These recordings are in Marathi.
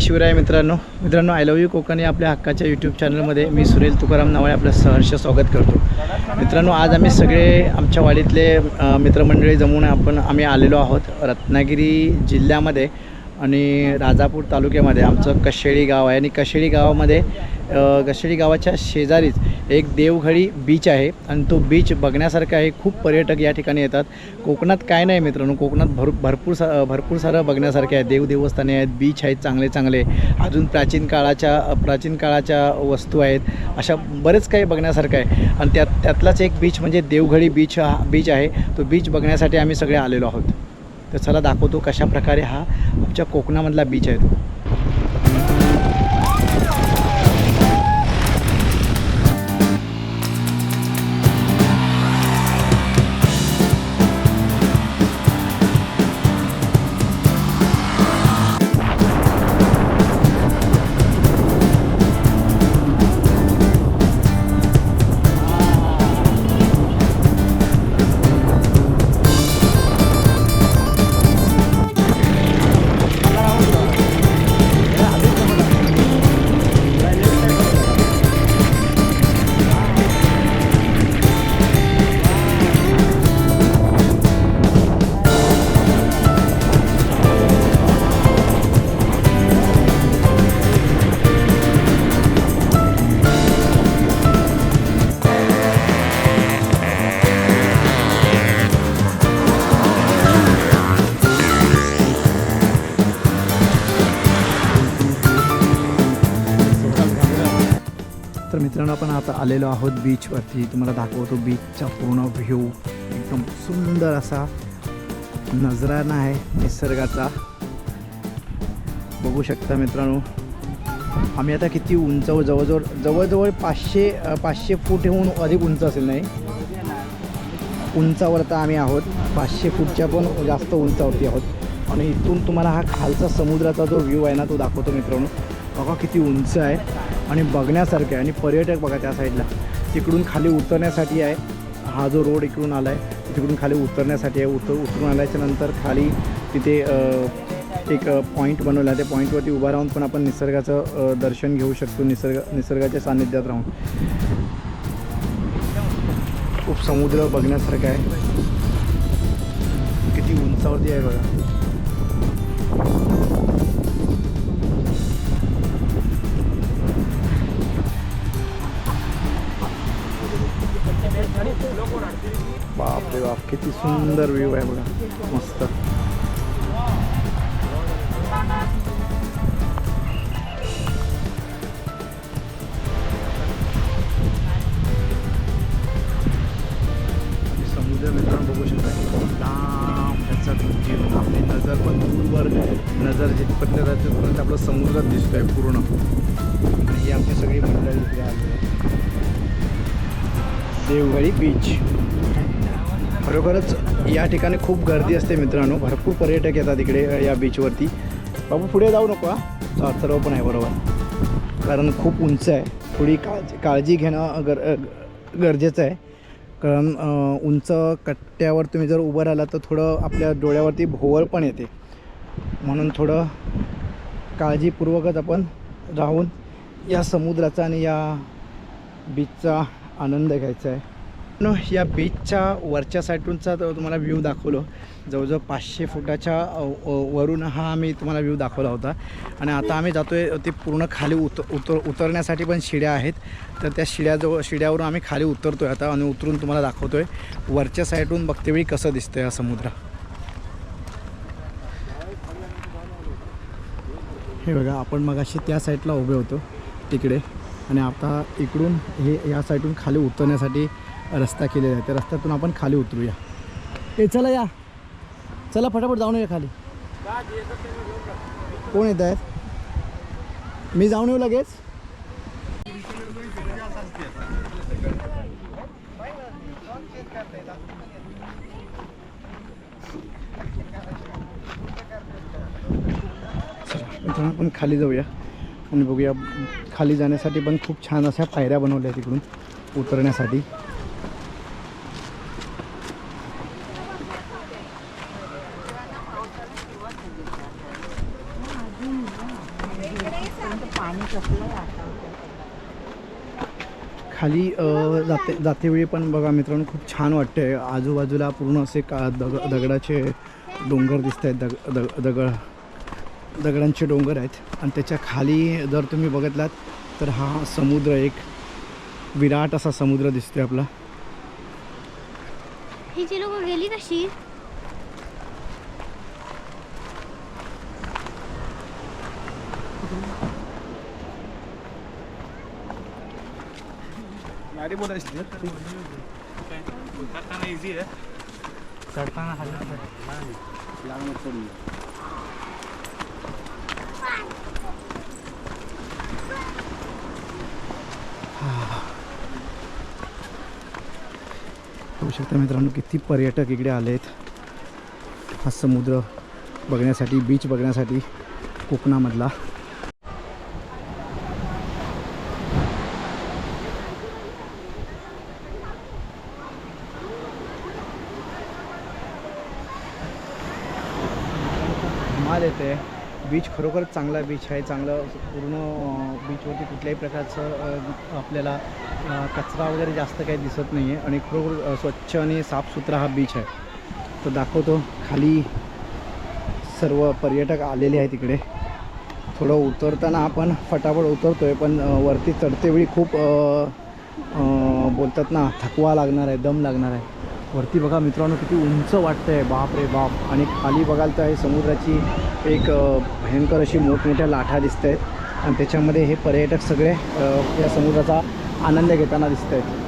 जय शिवराय मित्रांनो. मित्रांनो आय लव्ह यू कोकण या आपल्या हक्काच्या यूट्यूब चॅनलमध्ये मी सुरेल तुकाराम नावाळे आपलं सहर्ष स्वागत करतो. मित्रांनो आज आम्ही सगळे आमच्या वाडीतले मित्रमंडळी जमून आपण आम्ही आलेलो आहोत रत्नागिरी जिल्ह्यामध्ये. आणि राजापूर तालुक्यामध्ये आमचं कशेळी गाव आहे. आणि कशेळी गावामध्ये कशेळी गावाच्या शेजारीच एक देवघळी बीच आहे. आणि तो बीच बघण्यासारखा आहे. खूप पर्यटक या ठिकाणी येतात. कोकणात काय नाही मित्रांनो. कोकणात भर भरपूर सा भरपूर सारं बघण्यासारखे आहे देव देवस्थाने आहेत बीच आहेत चांगले चांगले. अजून प्राचीन काळाच्या प्राचीन काळाच्या वस्तू आहेत. अशा बरेच काही बघण्यासारखं आहे. आणि त्यात त्यातलाच एक बीच म्हणजे देवघळी बीच हा बीच आहे. तो बीच बघण्यासाठी आम्ही सगळे आलेलो आहोत. तर चला दाखवतो कशा प्रकारे हा आमच्या कोकणामधला बीच आहे तो. मित्रांनो आपण आता आलेलो आहोत बीचवरती तुम्हाला दाखवतो बीचचा पूर्ण व्ह्यू एकदम सुंदर असा नजराना आहे निसर्गाचा. बघू शकता मित्रांनो आम्ही आता किती उंचावर जवळजवळ जवळजवळ पाचशे पाचशे फूटहून अधिक उंच असेल नाही? उंचावर आता आम्ही आहोत. पाचशे फूटच्या पण जास्त उंचावरती आहोत. आणि इथून तुम्हाला हा खालचा समुद्राचा जो व्ह्यू आहे ना तो दाखवतो मित्रांनो. बघा किती उंच आहे. आणि बघण्यासारखं आहे. आणि पर्यटक बघा त्या साईडला. तिकडून खाली उतरण्यासाठी आहे. हा जो रोड इकडून आला आहे तिकडून खाली उतरण्यासाठी आहे. उतर उतरून आल्याच्यानंतर खाली तिथे एक पॉईंट बनवला आहे. त्या पॉईंटवरती उभा राहून पण आपण निसर्गाचं दर्शन घेऊ शकतो निसर्ग निसर्गाच्या सान्निध्यात राहून. खूप समुद्र बघण्यासारखं आहे. किती उंचावरती आहे बघा. किती सुंदर व्ह्यू आहे बघा. मस्त. समुद्र मित्रांनो बघू शकता लांब त्याचा जीव आपली नजर पण दूरवर नजर जिथपर्यंत जाते तिथपर्यंत आपलं दिसतोय पूर्ण. आणि ही आपली सगळी मंडळी आहे. देवगडी बीच खरोखरच या ठिकाणी खूप गर्दी असते मित्रांनो. भरपूर पर्यटक येतात इकडे या बीचवरती बाबू पुढे जाऊ नको हा. सर्व पण आहे बरोबर. कारण खूप उंच आहे. थोडी काळजी काळजी घेणं गर गरजेचं आहे. कारण उंच कट्ट्यावर तुम्ही जर उभं राहिला तर थोडं आपल्या डोळ्यावरती भोवळ पण येते. म्हणून थोडं काळजीपूर्वकच आपण राहून या समुद्राचा आणि या बीचचा आनंद घ्यायचा आहे. मित्रांनो या बीचच्या वरच्या साईडूनचा तुम्हाला व्ह्यू दाखवलो. जवळजवळ पाचशे फुटाच्या वरून हा आम्ही तुम्हाला व्ह्यू दाखवला होता. आणि आता आम्ही जातो आहे ते पूर्ण खाली उत उतर उतरण्यासाठी पण शिड्या आहेत. तर त्या शिड्याजवळ शिड्यावरून आम्ही खाली उतरतो आहे आता आणि उतरून तुम्हाला दाखवतो आहे वरच्या साईडून बघते वेळी कसं दिसतं हा समुद्र. हे बघा आपण मग अशी त्या साईडला उभे होतो तिकडे. आणि आता इकडून हे या साईडून खाली उतरण्यासाठी रस्ता केलेला आहे. त्या रस्त्यातून आपण खाली उतरूया. ए चला या. चला फटाफट जाऊन येऊया खाली. कोण येत आहेत? मी जाऊन येऊ लगेच? आपण खाली जाऊया आणि बघूया. खाली जाण्यासाठी पण खूप छान अशा पायऱ्या बनवल्या आहेत तिकडून उतरण्यासाठी पाणी कसलं आहे आता खाली जाते जातेवेळी पण बघा मित्रांनो खूप छान वाटते आजूबाजूला पूर्ण असे का दग दगडाचे डोंगर दिसत आहेत दग दग दगड दगडांचे डोंगर आहेत. आणि त्याच्याखाली जर तुम्ही बघितलात तर हा समुद्र एक विराट असा समुद्र दिसतोय आपला. ही जी लोक गेली कशी? बघू शकता मित्रांनो किती पर्यटक इकडे आले आहेत हा समुद्र बघण्यासाठी बीच बघण्यासाठी कोकणामधला धमाल येते बीच खरोखरच चांगला बीच आहे. चांगलं पूर्ण बीचवरती कुठल्याही प्रकारचं आपल्याला कचरा वगैरे जास्त काही दिसत नाही आहे आणि खरोखर स्वच्छ आणि साफसुथरा हा बीच आहे. तो दाखवतो खाली सर्व पर्यटक आलेले आहेत इकडे. थोडं उतरताना आपण फटाफट उतरतो आहे पण वरती चढतेवेळी खूप बोलतात ना थकवा लागणार आहे दम लागणार आहे. वरती बघा मित्रांनो किती उंच वाटतं आहे बाप रे बाप. आणि खाली बघाल तर हे समुद्राची एक भयंकर अशी मोठमोठ्या लाटा दिसत आहेत आणि त्याच्यामध्ये हे पर्यटक सगळे या समुद्राचा आनंद घेताना दिसत आहेत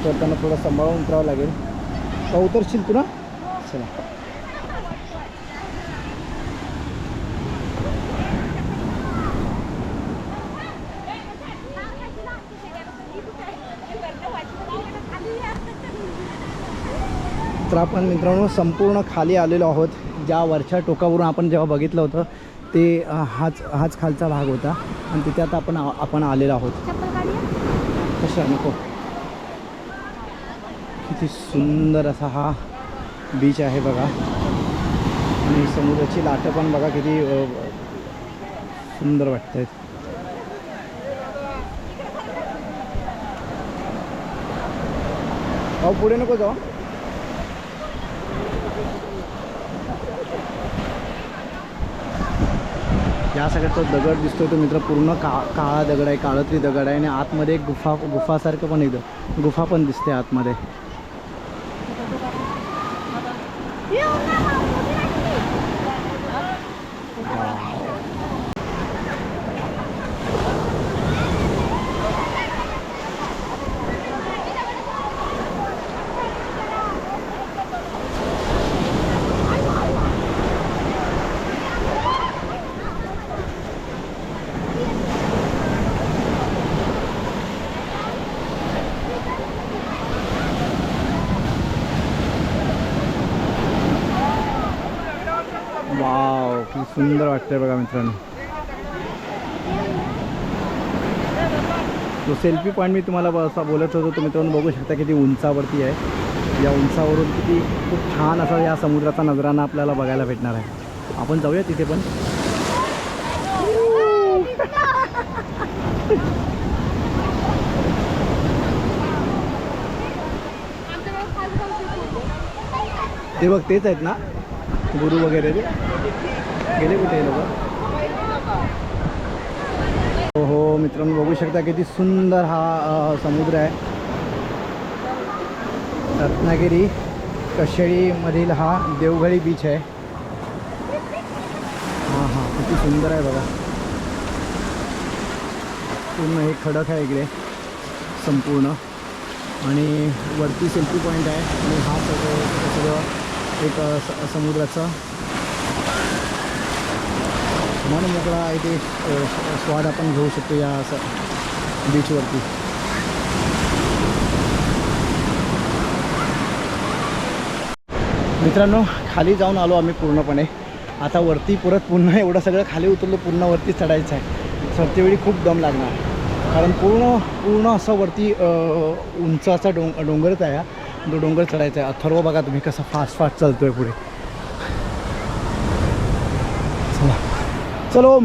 उतरताना थोडं सांभाळून उतरावं लागेल. का उतरशील तुला चला. आपण मित्रांनो संपूर्ण खाली आलेलो आहोत. ज्या वरच्या टोकावरून आपण जेव्हा बघितलं होतं ते हाच हाच खालचा भाग होता. आणि तिथे आता आपण आपण आलेलो आहोत. कसं आहे? कशा नको. किती सुंदर असा हा बीच आहे बघा. आणि समुद्राची लाटं पण बघा किती सुंदर वाटत आहेत अहो पुढे नको जाऊ. या सगळ्याचा तो दगड दिसतोय तो मित्र पूर्ण का काळा दगड आहे काळत्री दगड आहे आणि आतमध्ये एक गुफा गुफासारखं पण एकदम गुफा पण दिसते आतमध्ये वाव किती सुंदर वाटतंय बघा मित्रांनो. तो सेल्फी पॉईंट मी तुम्हाला असा बोलत होतो तर मित्रांनो बघू शकता किती उंचावरती आहे. या उंचावरून किती खूप छान असा या समुद्राचा नजराना आपल्याला बघायला भेटणार आहे. आपण जाऊया तिथे पण. ते बघ तेच आहेत ना? गुरु वगैरे ते. गेले कुठे लोक? हो हो मित्रांनो बघू शकता किती सुंदर हा समुद्र आहे. रत्नागिरी कशेळीमधील हा देवघळी बीच आहे. हां हां किती सुंदर आहे बघा. पूर्ण हे खडक आहे इकडे संपूर्ण. आणि वरती सेल्फी पॉईंट आहे. आणि हा सगळं सगळं एक समुद्राचा स- समुद्राचं मन मोकळा इथे ते स्वाद आपण घेऊ शकतो या असं बीचवरती मित्रांनो खाली जाऊन आलो आम्ही पूर्णपणे. आता वरती परत पुन्हा एवढं सगळं खाली उतरलो पुन्हा वरती चढायचं आहे. चढतेवेळी खूप दम लागणार. कारण पूर्ण पूर्ण असं वरती उंच उंचाचा डोंग डोंगरच आहे हा. तो डोंगर चढायचा आहे. अथर्व बघा तुम्ही कसं फास्ट फास्ट चालतो आहे पुढे. चलो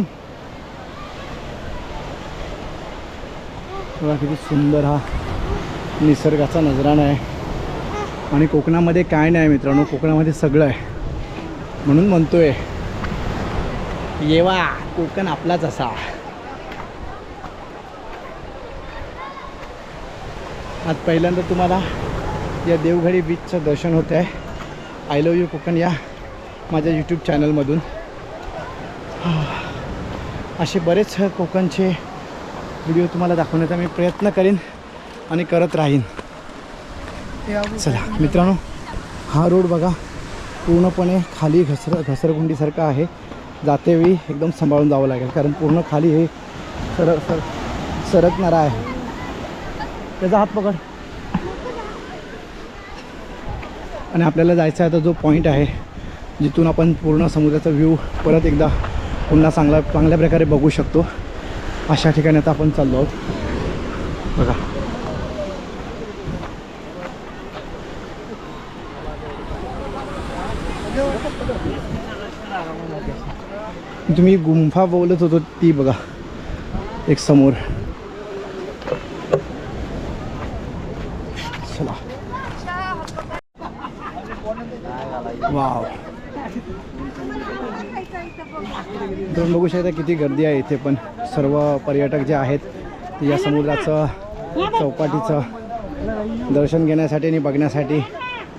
बघा किती सुंदर हा निसर्गाचा नजराणा आहे आणि कोकणामध्ये काय नाही मित्रांनो कोकणामध्ये सगळं आहे. म्हणून म्हणतोय येवा कोकण आपलाच असा आज पहिल्यांदा तुम्हाला या देवघडी बीचचं दर्शन होत आहे आय लव यू कोकण या माझ्या यूट्यूब चॅनलमधून असे बरेच कोकणचे व्हिडिओ तुम्हाला दाखवण्याचा मी प्रयत्न करेन आणि करत राहीन. चला मित्रांनो हा रोड बघा. पूर्णपणे खाली घसर घसरगुंडीसारखा आहे. जातेवेळी एकदम सांभाळून जावं लागेल कारण पूर्ण खाली हे सर सर सरकणारा आहे. त्याचा हात पकड. आणि आपल्याला जायचा आहे तर जो पॉईंट आहे जिथून आपण पूर्ण समुद्राचा व्ह्यू परत एकदा पुन्हा चांगला चांगल्या प्रकारे बघू शकतो. अशा ठिकाणी आता आपण चाललो आहोत. बघा. तुम्ही गुंफा बोलत होतो ती बघा. एक समोर. चला. वाव. तुम्ही बघू शकता किती गर्दी आहे इथे पण. सर्व पर्यटक जे आहेत ते या समुद्राचं चौपाटीचं दर्शन घेण्यासाठी आणि बघण्यासाठी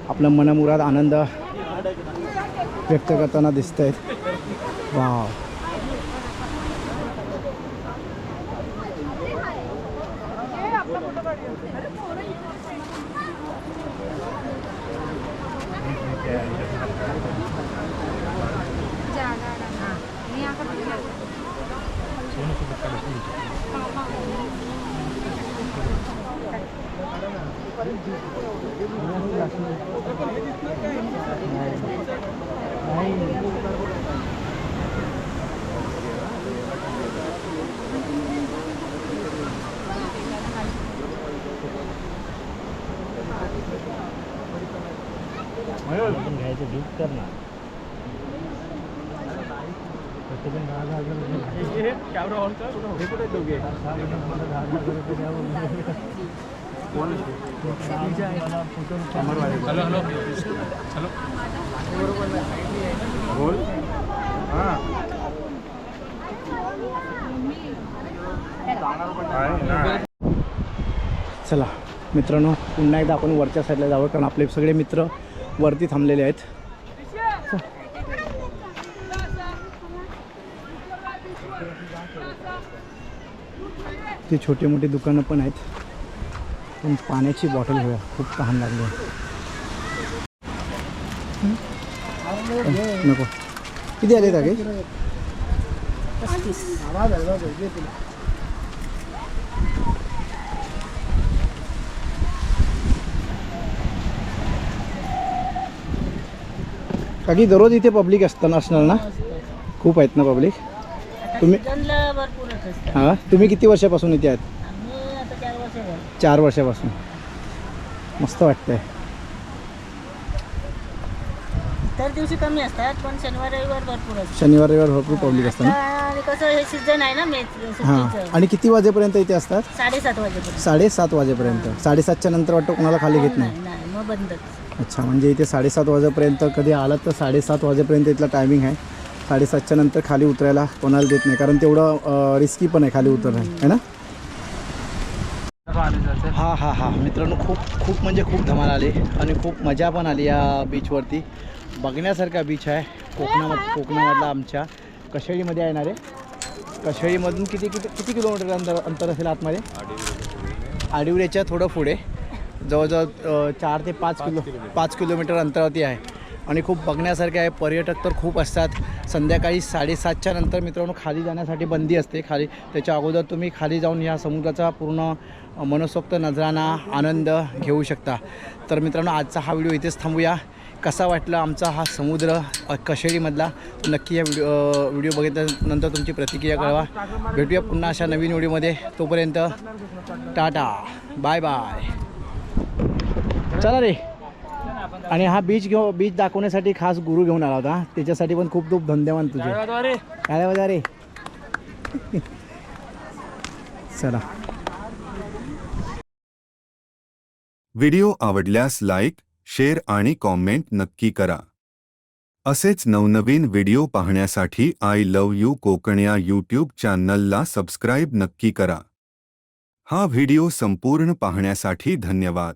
आपलं मनमुराद आनंद व्यक्त करताना दिसत आहेत वाव. घ्यायचं गिफ्ट कर ना कॅमेरा ऑन कर चला मित्रांनो पुन्हा एकदा आपण वरच्या साईडला जावं कारण आपले सगळे मित्र वरती थांबलेले आहेत. ते छोटे मोठे दुकानं पण आहेत. पण पाण्याची बॉटल घेऊया. खूप तहान लागली. आहे. नको. किती आले तागे काकी दररोज इथे पब्लिक असतं असणार ना? खूप आहेत ना पब्लिक तुम्ही हां? तुम्ही किती वर्षापासून इथे आहेत आम्ही आता चार वर्ष झाली चार वर्षापासून. मस्त वाटतंय. तर दिवशी कमी असतात पण शनिवार रविवार भरपूर असतात. शनिवार रविवार भरपूर पब्लिक असतं ना? आणि कसं हे सीझन आहे ना हां. आणि किती वाजेपर्यंत इथे असतात? साडेसात वाजेपर्यंत. साडेसात वाजेपर्यंत. साडेसातच्या नंतर वाटतं कोणाला खाली घेत नाही? नाही नाही मग बंदच. अच्छा म्हणजे इथे साडेसात वाजेपर्यंत कधी आलात तर साडेसात वाजेपर्यंत इथला टायमिंग आहे. साडेसातच्या नंतर खाली उतरायला कोणाला देत नाही कारण तेवढं रिस्की पण आहे खाली उतरणं आहे ना? हां हां हां. मित्रांनो खूप खूप म्हणजे खूप धमाल आली आणि खूप मजा पण आली या बीचवरती बघण्यासारखा बीच आहे. कोकणामध्ये कोकणामधला आमच्या. कशेळीमध्ये येणार आहे कशेळीमधून किती किती किती किलोमीटर अंतर अंतर असेल आतमध्ये? आडिवरेच्या थोडं पुढे. जवळजवळ चार ते पाच किलो पाच किलोमीटर अंतरावरती आहे. आणि खूप बघण्यासारखे आहे. पर्यटक तर खूप असतात. संध्याकाळी साडेसातच्या नंतर मित्रांनो खाली जाण्यासाठी बंदी असते खाली. त्याच्या अगोदर तुम्ही खाली जाऊन या समुद्राचा पूर्ण मनसोक्त नजराना आनंद घेऊ शकता. तर मित्रांनो आजचा हा व्हिडिओ इथेच थांबूया. कसा वाटला आमचा हा समुद्र कशेरीमधला? नक्की या व्हिडिओ व्हिडिओ बघितल्यानंतर तुमची प्रतिक्रिया कळवा. भेटूया पुन्हा अशा नवीन व्हिडिओमध्ये. तोपर्यंत टाटा. Bye bye. चला रे. आणि हा बीच घेऊ बीच दाखवण्यासाठी खास गुरु घेऊन आला होता. त्याच्यासाठी पण खूप खूप धन्यवाद तुझे. काय रे. चला. व्हिडिओ आवडल्यास लाईक शेअर आणि कॉमेंट नक्की करा. असेच नवनवीन व्हिडिओ पाहण्यासाठी आय लव्ह यू कोकण या यूट्यूब चॅनलला सबस्क्राईब नक्की करा. हा व्हिडिओ संपूर्ण पाहण्यासाठी धन्यवाद.